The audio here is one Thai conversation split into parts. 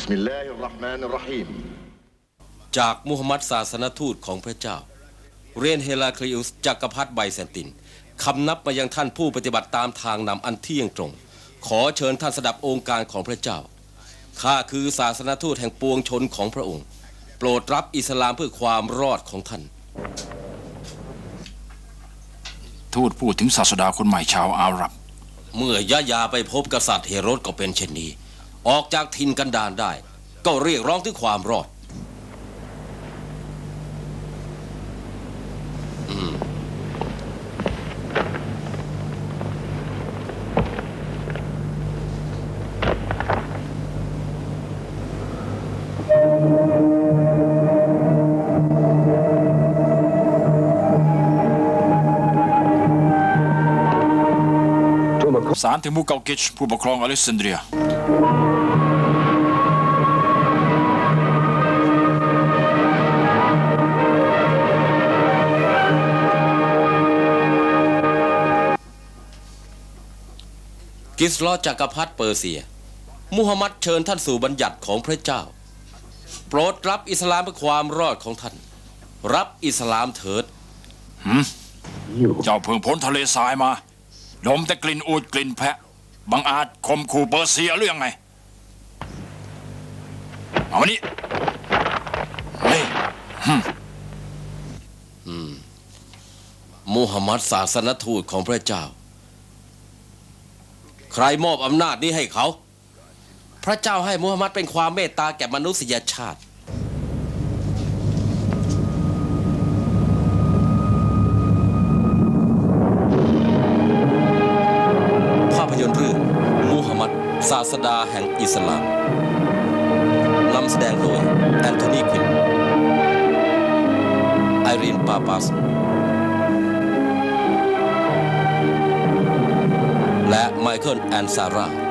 บิสมิลลาฮิรราะห์มานิจากมุฮัมมัดศาสนทูตของพระเจ้า เรียนเฮลาคลิอุสจักรพรรดิไบเซนตินคำนับไปยังท่านผู้ปฏิบัติตามทางนำอันเที่ยงตรง ขอเชิญท่านสดับองค์การของพระเจ้าข้าคือศาสนทูตแห่งปวงชนของพระองค์ โปรดรับอิสลามเพื่อความรอดของท่าน ทูตพูดถึงศาสดาคนใหม่ชาวอาหรับ เมื่อยะยาไปพบกษัตริย์เฮโรดก็เป็นเช่นนี้ ออกจากถิ่นกันดารได้ ก็เรียกร้องถึงความรอดสารถึงมูเกากิชผู้ปกครองอเล็กซานเดรีย กิสลอจักรพรรดิเปอร์เซีย มุฮัมมัดเชิญท่านสู่บัญญัติของพระเจ้า โปรดรับอิสลามเพื่อความรอดของท่าน รับอิสลามเถิดเจ้าเพิ่งพ้นทะเลทรายมาดมแต่กลิ่นอูดกลิ่นแพะ บังอาจข่มขู่เปอร์เซียหรือยังไง เอามานี่นี่มุฮัมมัดศาสนทูตของพระเจ้า ใครมอบอำนาจนี้ให้เขา พระเจ้าให้มุฮัมมัดเป็นความเมตตาแก่มนุษยชาติ ภาพยนตร์เรื่องมูฮัมหมัด ศาสดาแห่งอิสลามนำแสดงโดยแอนโทนีควินไอรีนปาปาส และไมเคิลแอนซาร่า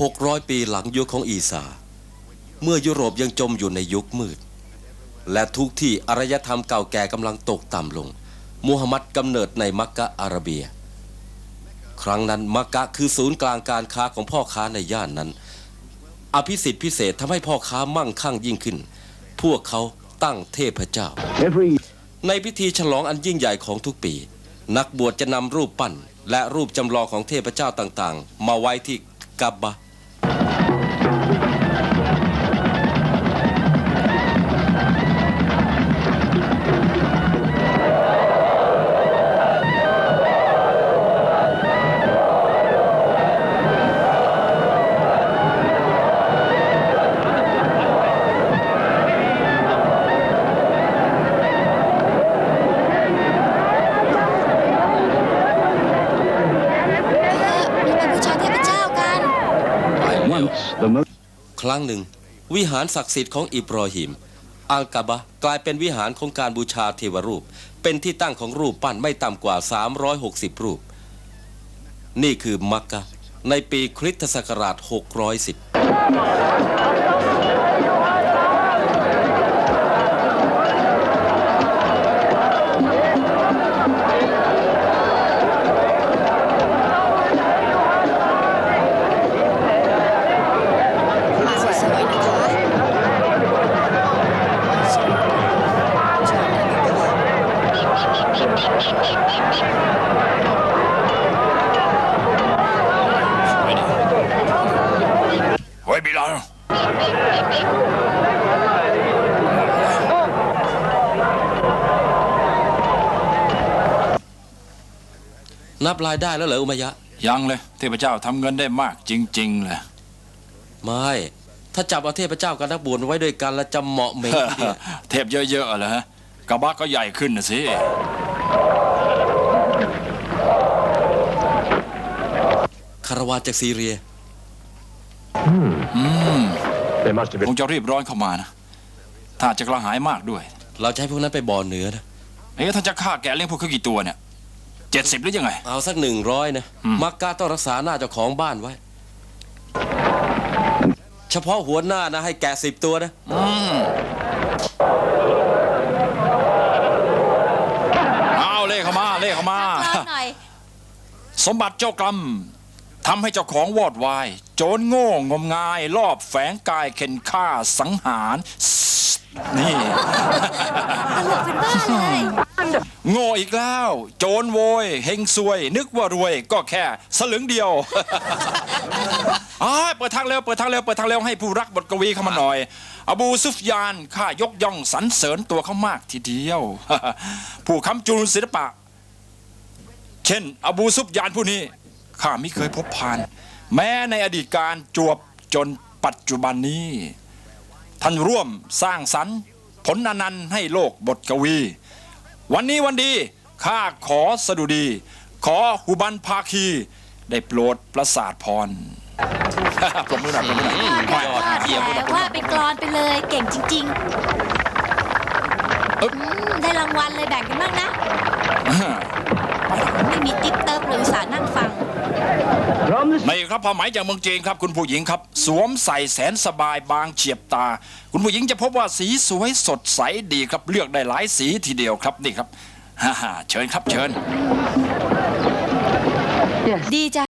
600 ปีหลังยุคของอีสา เมื่อยุโรปยังจมอยู่ในยุคมืด และทุกที่อารยธรรมเก่าแก่กำลังตกต่ำลง มูฮัมหมัดกำเนิดในมักกะอาระเบีย ครั้งนั้นมักกะคือศูนย์กลางการค้าของพ่อค้าในย่านนั้น อภิสิทธิ์พิเศษทำให้พ่อค้ามั่งคั่งยิ่งขึ้น พวกเขาตั้งเทพเจ้า Every ในพิธีฉลองอันยิ่งใหญ่ของทุกปี นักบวชจะนำรูปปั้น และรูปจำลองของเทพเจ้าต่างๆ มาไว้ที่กับบะ ห์เครั้งหนึ่ง วิหารศักดิ์สิทธิ์ของอิบรอฮิม อัลกาบะกลายเป็นวิหารของการบูชาเทวรูป เป็นที่ตั้งของรูปปั้นไม่ต่ำกว่า 360 รูป นี่คือมักกะในปีคริสตศักราช 610 เฮ้ยบิลานับรายได้แล้วเหรออุมายะ ยังเลยเทพเจ้าทำเงินได้มากจริง ๆ เลย ไม่ ถ้าจับเอาเทพเจ้ากับนักบวชไว้ด้วยกันแล้วจะเหมาะเหม่งทีเดียวเทพเยอะๆเหรอฮะกระบะก็ใหญ่ขึ้นนะสิ คาราวานจากซีเรีย They must have ค been งจะรีบร้อนเข้ามานะ ถ้าจะกระหายมากด้วย เราจะให้พวกนั้นไปบ่อเหนือนะ เอ๊ะถ้าจะฆ่าแกะเลี้ยงพวกเขากี่ตัวเนี่ยเจ็ดสิบหรือยังไง เอาสักหนึ่งร้อยนะอืมมักกะต้องรักษาหน้าเจ้าของบ้านไว้ เฉพาะหัวหน้านะให้แกะสิบตัวนะ เอาเล่เข้ามาเล่เข้ามารอบหน่อย สมบัติเจ้ากรรม ทำให้เจ้าของวอดวาย โจรโง่งมงาย รอบแฝงกายเข็นฆ่าสังหาร นี่ ตลกเป็นบ้าเลยโง่อีกแล้ว โจรโวยเฮงซวย นึกว่ารวยก็แค่ สลึงเดียว อ้ายเปิดทางเร็วเปิดทางเร็วเปิดทางเร็วให้ผู้รักบทกวีเข้ามาหน่อย อบูซุฟยานข้ายกย่องสรรเสริญตัวเขามากทีเดียว ผู้คำจูนศิลปะ เช่น อบูซุฟยานผู้นี้ ข้าไม่เคยพบผ่าน แม้ในอดีตการจวบจนปัจจุบันนี้ ท่านร่วมสร้างสรรค์ ผลอนันต์ให้โลกบทกวี วันนี้วันดีข้าขอสดุดี ขอหุบันภาคี ได้โปรดประสาทพรปรบมือหน่อยปรบมือหน่อยยอดเยี่ยมแต่ว่าเป็นกรอนไปเลยเก่งจริงๆเอ๊ะอืมได้รางวัลเลยแบ่งกันบ้างนะ ไม่มีติ๊บเติบหรือสาห์นั่งฟัง ในครับผ้าไหมจากเมืองจีนครับ คุณผู้หญิงครับ สวมใส่แสนสบายบางเฉียบตา คุณผู้หญิงจะพบว่าสีสวยสดใสดีครับเลือกได้หลายสีทีเดียวครับนี่ครับฮ่าฮ่าเชิญครับเชิญ ดีจ้ะ